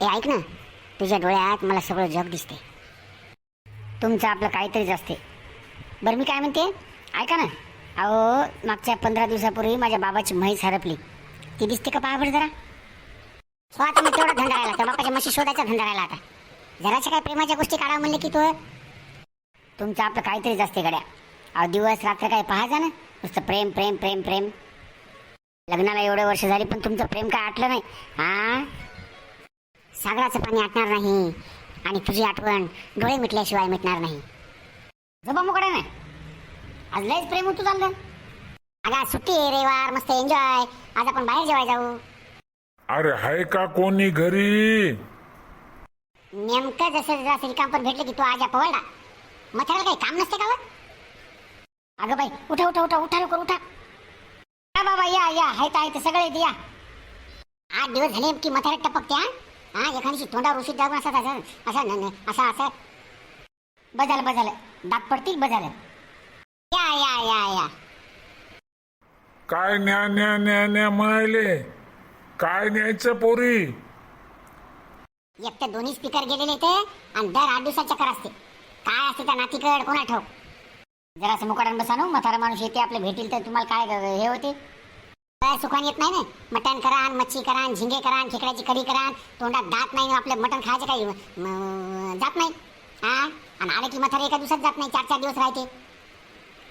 ए ऐक ना. तुझ्या डोळ्यात मला सगळं जग दिसते तुमचं आपलं काहीतरीच असते बरं मी काय म्हणते? ऐका ना. अहो मागच्या पंधरा दिवसापूर्वी माझ्या बाबाची म्हैस हरपली. ती दिसते का पहा बरं जरा? हो आता मी तेवढा धंदा राहिला. त्या बापाच्या म्हशी शोधायचा धंदा राहिला आता. जराच्या काय प्रेमाच्या गोष्टी काढा म्हणले की तो? तुमचं आपलं काहीतरीच असते गड्या. अहो दिवस रात्र काय पाहायचा ना. नुसतं प्रेम प्रेम प्रेम प्रेम. लग्नाला एवढे वर्ष झाली पण तुमचं प्रेम काय आटलं नाही. हा सागराचं पाणी आटणार नाही आणि तुझी आठवण डोळे मिटल्याशिवाय मिटणार नाही. झोपा मुकडे ना आज लयच प्रेम होतो चाललं. अगं आज सुट्टी आहे रविवार मस्त एन्जॉय आज आपण बाहेर जेवाय जाऊ. अरे हाय का कोणी घरी? नेमकं जसं जसं रिकाम पण भेटले की तू आज या पवळला. मथाला काही काम नसते का? अगं बाई उठा उठा उठा उठा लवकर उठा. या बाबा या या. हाय तर आहे तर सगळे या. आठ दिवस झाले की मथाऱ्यात टपकते हा? हा एखादी तोंडावर उशीर जाऊन असं असं असं असं असं बजाल बजाल. दात पडतील बजाल. या या या या. काय न्या न्या न्या न्या म्हणाले? काय न्यायचं पोरी? एक तर दोन्ही स्पीकर गेलेले ते आणि दर आठ दिवसात चक्कर असते. काय असते त्या नातीकड कोणा ठाऊ जरा मुकाडून बसा ना म्हातारा माणूस येते आपले भेटील तर तुम्हाला काय हे होते? काय सुखान येत नाही ना मटण करान मच्छी करान झिंगे करान खेकड्याची कढी करान तोंडात दात नाही आपलं मटण खायचं काही? म, जात नाही. हा आणि आलं की म्हातारे एका दिवसात जात नाही चार चार दिवस राहते.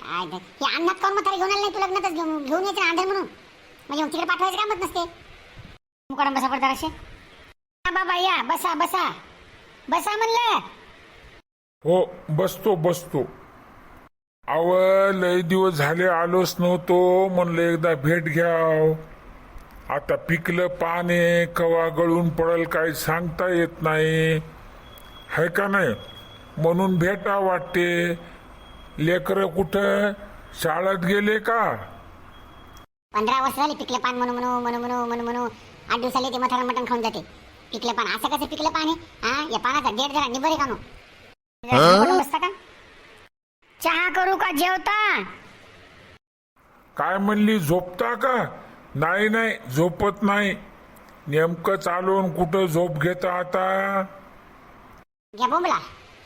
काय ते- हे अन्नात काऊन म्हातारे घेऊन आले नाही तू लग्नातच घेऊन? घेऊन यायचे ना आंधळ म्हणून? म्हणजे मग तिकडे पाठवायचं कामच नसते. मुकाडून बसा पडतात असे. हा बाबा या बसा बसा. बसा म्हणलं. हो बसतो बसतो. अव लय दिवस झाले आलोच नव्हतो. म्हणलं एकदा भेट घ्याव. आता पिकलं पाने कवा गळून पडल काही सांगता येत नाही. है का नाही? म्हणून भेटा वाटते. लेकरं कुठं? शाळेत गेले का? पंधरा वर्ष झाली पिकलं पान म्हणू म्हणू म्हणू म्हणू म्हणू म्हणू. आठ दिवसाला ते मथारा मटण खाऊन जाते. पिकलं पान असं कसं पिकलं पान आहे? हा या पानाचा डेट जरा निबरे का का? चहा करू का जेवता? काय म्हणली झोपता का? नाही नाही झोपत नाही. नेमकं चालून कुठं झोप घेता आता? घ्या बोंबला.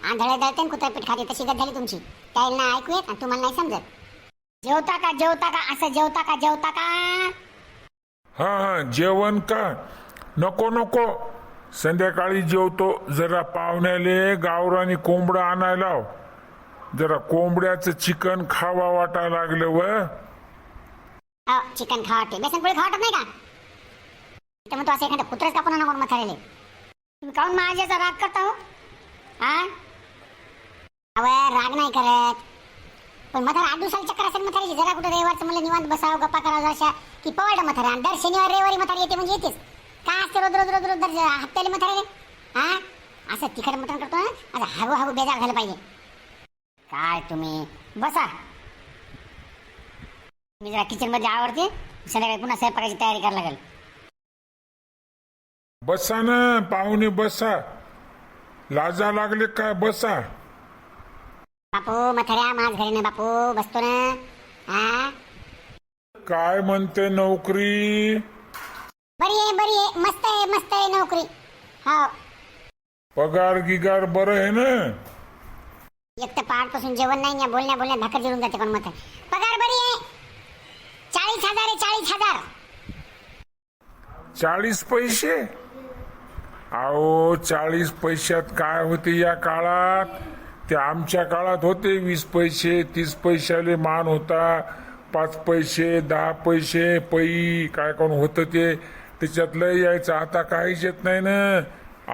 आंधळे दळते कुत्रा पीठ खाते तशी गत झाली तुमची. त्याला ना ऐकू येत आणि तुम्हाला नाही समजत. जेवता का जेवता का असं जेवता का जेवता का? हा हा जेवण का? नको नको. संध्याकाळी जेवतो जरा पाहुण्याले गावरानी कोंबडं आणायला लाव. जरा कोंबड्याचं चिकन खावा वाटा लागलं व. चिकन खावटे बेसन पोळी खावटत नाही का? तर मग असं एखादं कुत्रच कापून आणा कोण मथारेले तुम्ही काऊन माझ्याचा राग करता हो? हा राग नाही करत. पण म्हातारा आठ दिवसाला चक्कर असेल म्हातारीची जरा कुठं रविवारचं मला निवांत बसावं गप्पा करावं अशा की पवडं मथार. आणि दर शनिवार रविवारी मथारी येते म्हणजे येतेच. काय असते रोज रोज रोज रोज दर हप्त्याला म्हातारे हा असं तिखट मटण करतो ना असं हळू हळू बेजार झालं पाहिजे. काय तुम्ही? बसा. मी जरा किचनमध्ये आवडते. संध्याकाळी पुन्हा स्वयंपाकाची तयारी करायला लागेल. बसा ना पाहुणे बसा. लाजा लागले काय बसा. बापू मथऱ्या माझ घरी ना बापू. बसतो ना. हा काय म्हणते नोकरी? बरी आहे बरी आहे. मस्त आहे मस्त आहे नोकरी. हो. पगार गिगार बरं आहे ना? एक तर पहाटपासून जेवण नाही या बोलण्या बोलण्या भाकर जिरून जाते पण मत पगार बरी आहे. चाळीस हजार आहे चाळीस हजार. चाळीस पैसे? अहो चाळीस पैशात काय होते या काळात? ते आमच्या काळात होते वीस पैसे तीस पैशाले मान होता. पाच पैसे दहा पैसे पै काय कोण होतं ते? त्याच्यातलं यायचं. आता काहीच येत नाही ना.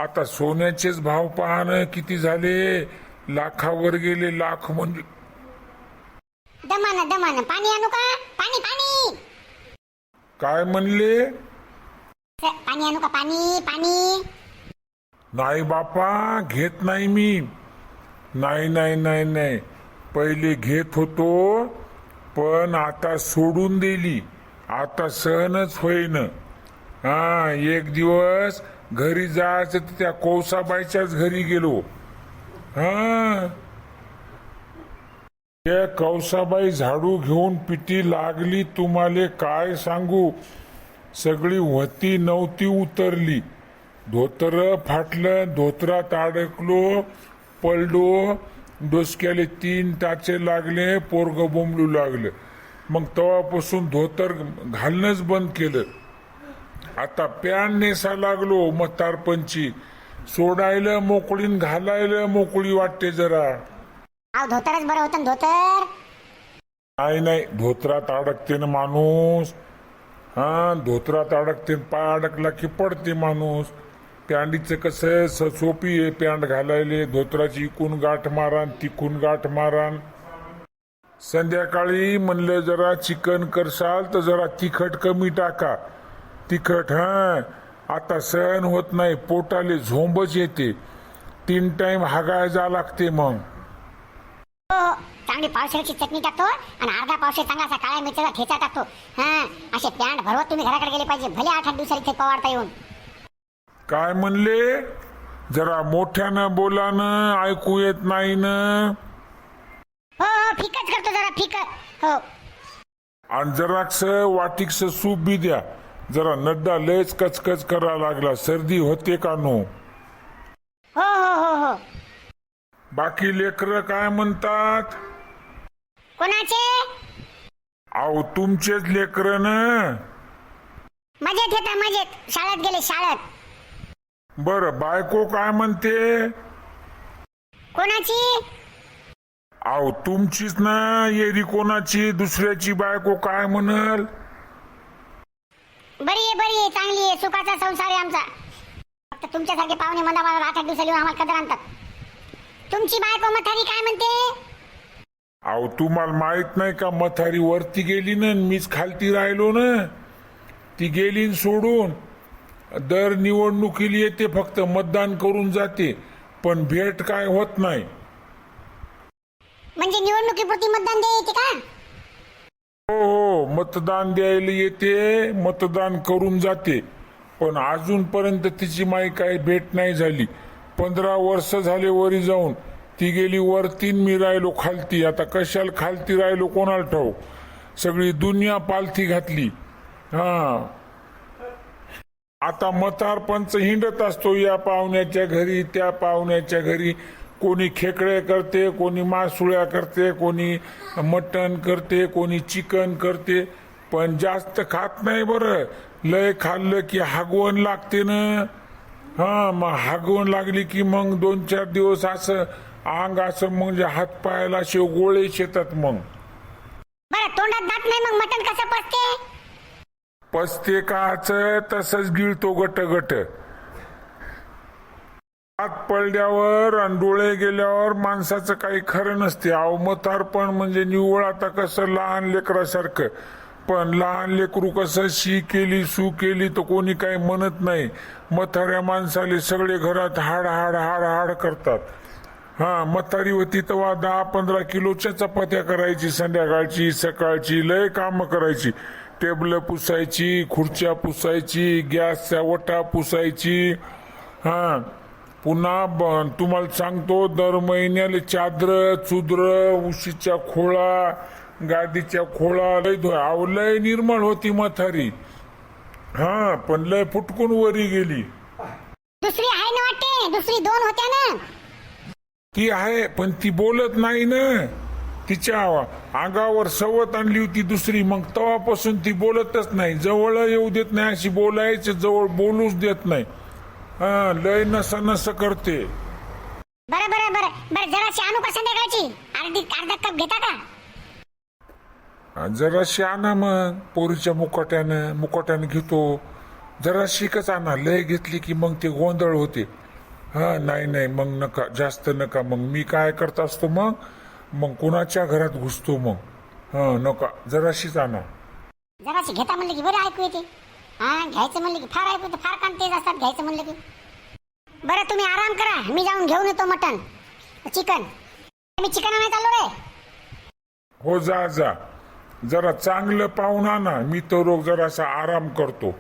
आता सोन्याचेच भाव पाहणं किती झाले? लाखावर गेले लाख म्हणजे. दमान दमान. पाणी आणू का? पाणी पाणी! काय म्हणले? स- पाणी आणू का? पाणी पाणी! नाही बापा घेत नाही मी. नाही नाही नाही नाही. पहिले घेत होतो पण आता सोडून दिली. आता सहनच होईन. हा एक दिवस घरी जायचं तर त्या कौसाबाईच्याच घरी गेलो. हा. त्या कौसाबाई झाडू घेऊन पिटी लागली तुम्हाला काय सांगू? सगळी व्हती नव्हती उतरली. धोतर फाटलं धोतरात अडकलो पलडो डोसक्याले तीन टाचे लागले पोरग बोंबलू लागलं. मग तेव्हापासून धोतर घालणंच बंद केलं. आता पॅन नेसा लागलो म्हातारपंची सोडायला मोकळीन घालायला मोकळी वाटते जरा. अहो धोतरच बरं होतं ना धोतर? नाही नाही धोत्रात अडकते ना माणूस. हा धोत्रात अडकते पाय अडकला की पडते माणूस. पॅन्डीचं कसं स- सोपी आहे पॅन्ट घालायले धोत्राची इकून गाठ मारान तिकून गाठ मारान. संध्याकाळी म्हणलं जरा चिकन करसाल तर जरा तिखट कमी टाका. तिखट हा. आता सहन होत नाही पोटाले झोंबच येते. तीन टाइम हागाय जा लागते मग. हो. चांगली पावसाळ्याची चटणी टाकतो आणि अर्धा पावसाळ्यात चांगला असा काळ्या मिरच्याचा ठेचा टाकतो. हा असे पॅन्ट भरवत तुम्ही घराकडे गेले पाहिजे भले आठ आठ दिवसात इथे पवारता येऊन. काय म्हणले? जरा मोठ्यानं बोला न ऐकू येत नाही न. हो हो फिकच करतो जरा फिकट हो. आणि जराक्स वाटिकस सूप बी द्या. जरा नड्डा लयच कचकच करा लागला. सर्दी होते का नो? हो हो हो हो. बाकी लेकर काय म्हणतात? कोणाचे? अहो तुमचेच लेकर न? मजेत येतात मजेत. शाळेत गेले शाळेत. बर बायको काय म्हणते? कोणाची? अहो तुमचीच ना येरी कोणाची? दुसऱ्याची बायको काय म्हणल? बरी आहे बरी आहे चांगली आहे सुखाचा संसार आहे आमचा. फक्त तुमच्यासारखे पाहुणे मला मला आठ आठ दिवसाला आम्हाला कदर आणतात. तुमची बायको मथारी काय म्हणते? अहो तुम्हाला माहीत नाही का मथारी वरती गेली ना न मीच खालती राहिलो ना. ती गेली न सोडून. दर निवडणुकीला येते फक्त मतदान करून जाते पण भेट काय होत नाही. म्हणजे निवडणुकीपुरती मतदान द्यायचे का? हो हो. मतदान द्यायला येते मतदान करून जाते. पण अजूनपर्यंत तिची माई काही भेट नाही झाली. पंधरा वर्ष झाले वरी जाऊन. ती गेली वरती मी राहिलो खालती. आता कशाला खालती राहिलो कोणाला ठाऊ? सगळी दुनिया पालथी घातली. हा. आता मतारपंच हिंडत असतो या पाहुण्याच्या घरी त्या पाहुण्याच्या घरी. कोणी खेकडे करते कोणी मासुळ्या करते कोणी मटण करते कोणी चिकन करते पण जास्त खात नाही बरं. लय खाल्लं की हागवण लागते ना. हा मग हागवण लागली की मग दोन चार दिवस असं अंग असं म्हणजे हात पायाला असे गोळे येतात मग. बरं तोंडात दात नाही मग मटण कसं पचते? पसते काच तसंच गिळतो गट गट हात पडल्यावर आणि डोळे गेल्यावर माणसाचं काही खरं नसते. अहो म्हणजे निव्वळ आता कसं लहान लेकरासारखं. पण लहान लेकरू कसं शी केली सू केली तर कोणी काही म्हणत नाही. मथाऱ्या माणसाले सगळे घरात हाड हाड हाड हाड करतात. हा मथारी होती तेव्हा दहा पंधरा किलोच्या चपात्या करायची संध्याकाळची सकाळची लय काम करायची. टेबल पुसायची खुर्च्या पुसायची गॅसच्या वटा पुसायची. हा. पुन्हा ब- तुम्हाला सांगतो दर महिन्याला चादर चुद्र उशीच्या खोळा गादीच्या खोळा लय धु- अहो, लय निर्मळ होती म्हातारी हा पण लय फुटकून वरी गेली. दुसरी आहे ना वाटते? दुसरी दोन होत्या ना. ती आहे पण ती बोलत नाही ना. तिच्या अंगावर सवत आणली होती दुसरी. मग तेव्हापासून ती बोलतच नाही. जवळ येऊ देत नाही अशी बोलायचे जवळ बोलूच देत नाही. हा लय नस नस करते. बरं बरं बरं. बरं जराशी आणू का संध्याकाळची अर्धी अर्धा कप घेता का? जराशी आणा मग पोरीच्या मुकोट्यानं मुकोट्यानं घेतो. जराशी कच आणा. लय घेतली की मग ते गोंधळ होते. हा नाही नाही मग नका. जास्त नका. मग मी काय करत असतो मग? मग कुणाच्या घरात घुसतो मग? हा नका. जराशीच आणा. जराशी घेता म्हणलं की बरं ऐकू येते. हा घ्यायचं म्हणलं की फार ऐकू फार काम तेज असतात घ्यायचं म्हणलं की. बरं तुम्ही आराम करा. मी जाऊन घेऊन येतो मटन चिकन. मी चिकन आणायला चाललो रे. हो जा जा. जरा चांगलं पाहून आणा. मी तो रोग जरासा आराम करतो.